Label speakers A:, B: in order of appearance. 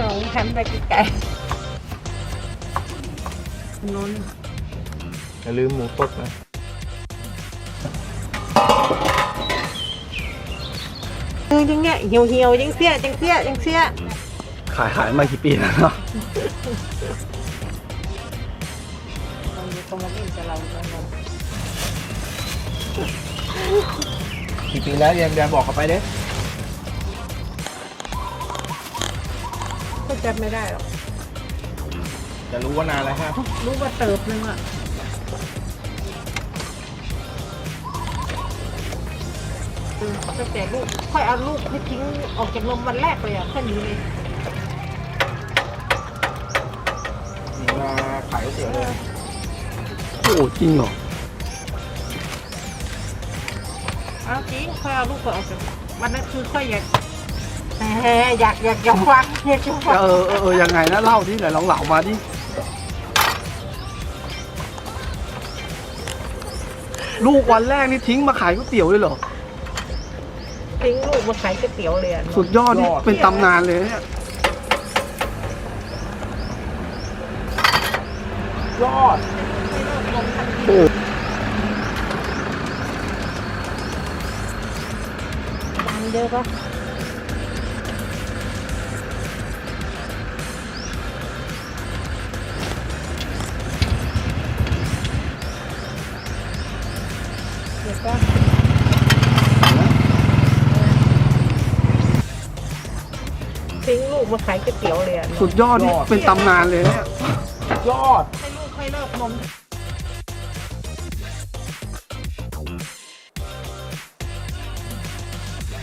A: น้องหันไปไกลๆนน
B: อย่าลืมหมูสดนะ
A: เออยังเงี้ยเหี่ยวเหี่ยวๆยังเสียยังเสียยังเสีย
C: ขายขายมากี่ปีแล้วเนาะ
A: เราอยู่ตรงนี้จะเราจะเรา
B: กี่ปีแล้วยังแดนบอกเขาไปเด้
A: ก็จำไม่ได้หรอก
B: จะรู้ว่านานแล้วฮะ
A: รู้ว่าเติบนึงอะเออตั้งแต่ลูก ค่อยเอาลูกให้ทิ้งออกจากนมวันแรกเลยอะค่อยหนีเลย
B: นี่มาขายก๋วยเตี๋ยวเลย
C: โอ้จริงเหรอ
A: เอาจริงค่อยเอาลูกค่อยออกจากวันนั้นคือค่อยอยาก แหมอยากอยากอยากฟังอยากจะฟัง
C: เออเออเออยังไงนะเล่าที่ไหนลองเล่ามาดิลูกวันแรกนี่ทิ้งมาขายก๋วยเตี๋ยวเลยเหรอ
A: ทิ้งลูกมาขายก๋วยเตี๋ยวเลยอะ
C: สุดยอดนี่เป็นตำนานเลยเนี่ย
B: ยอด
A: ไม่เลิกนมทันที
C: โอ้
A: ดังเยอะปะ ทิ้งลูกมาขายก๋วยเตี๋ยวเลยอะ
C: สุดยอดนี่เป็นตำนานเลยเนี่ย
B: ยอด
A: ให้ลูกให้เลิกนม